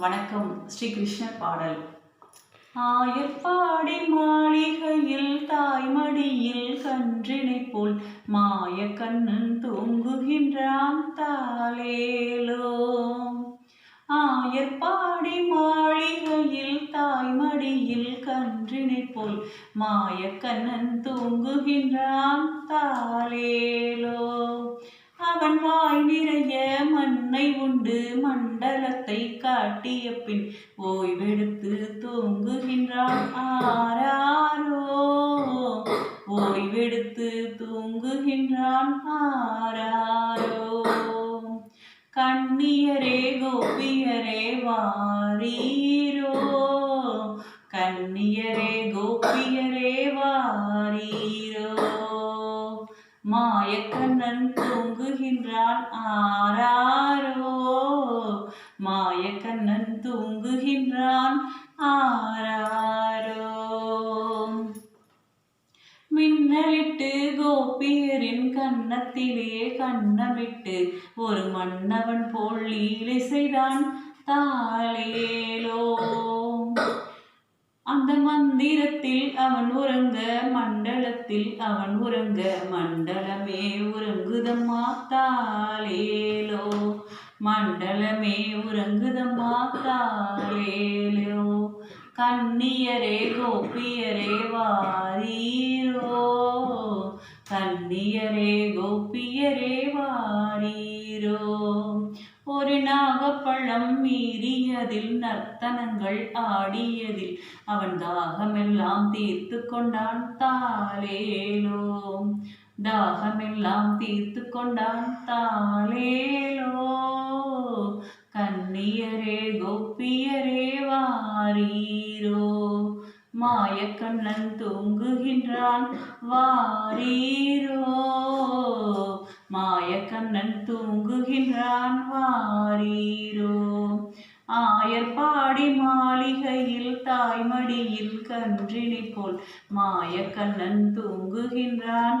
வணக்கம் ஸ்ரீ கிருஷ்ண பாடல். ஆயப்பாடி மாளிகையில் தாய்மடியில் கன்றினை போல் மாய கண்ணன் தூங்குகின்றான் தாலேலோ ஆயர்பாடி மாளிகையில் தாய்மடியில் கன்றினை போல் மாய கண்ணன் தூங்குகின்றான் தாலேலோ அவன் வாய் நிறைய கொண்டு மண்டலத்தை காட்டிய பின் ஓய்வெடுத்து தூங்குகின்றான். ஆராரோ? ஓய்வெடுத்து தூங்குகின்றான். ஆராரோ? கண்ணியரே கோபியரே வாரீரோ? கண்ணியரே கோபியரே வாரீரோ? மாயக்கண்ணன் தூங்குகின்றான். ஆரா மாயக்கண்ணன் தூங்குகின்றான். ஆராரோ? மின்னலிட்டு கோபியரின் கன்னத்திலே கண்ணமிட்டு ஒரு மன்னவன் போல் லீலை செய்தான். தாளேலோ? அந்த மந்திரத்தில் அவன் உறங்க மண்டலத்தில் அவன் உறங்க மண்டலமே உறங்குதம்மா. தாளேலோ? மண்டலமே உறங்குதம்மா தாளேலோ கண்ணியரே கோபியரே வாரீரோ. கண்ணியரே கோபியரே வாரீரோ. ஒரு நாகப்பழம் மீறியதில் நர்த்தனங்கள் ஆடியதில் அவன் தாகமெல்லாம் தீர்த்து கொண்டான் தாலேலோ தாகமெல்லாம் தீர்த்து கொண்டான் தாலேலோ கண்ணியரே கோப்பியரே வாரீரோ. மாயக்கண்ணன் தூங்குகின்றான் வாரீரோ. மாயக்கண்ணன் தூங்குகின்றான் வாரீரோ. ஆயர்பாடி மாளிகையில் தாய்மடியில் கன்றினை போல் மாயக்கண்ணன் தூங்குகின்றான்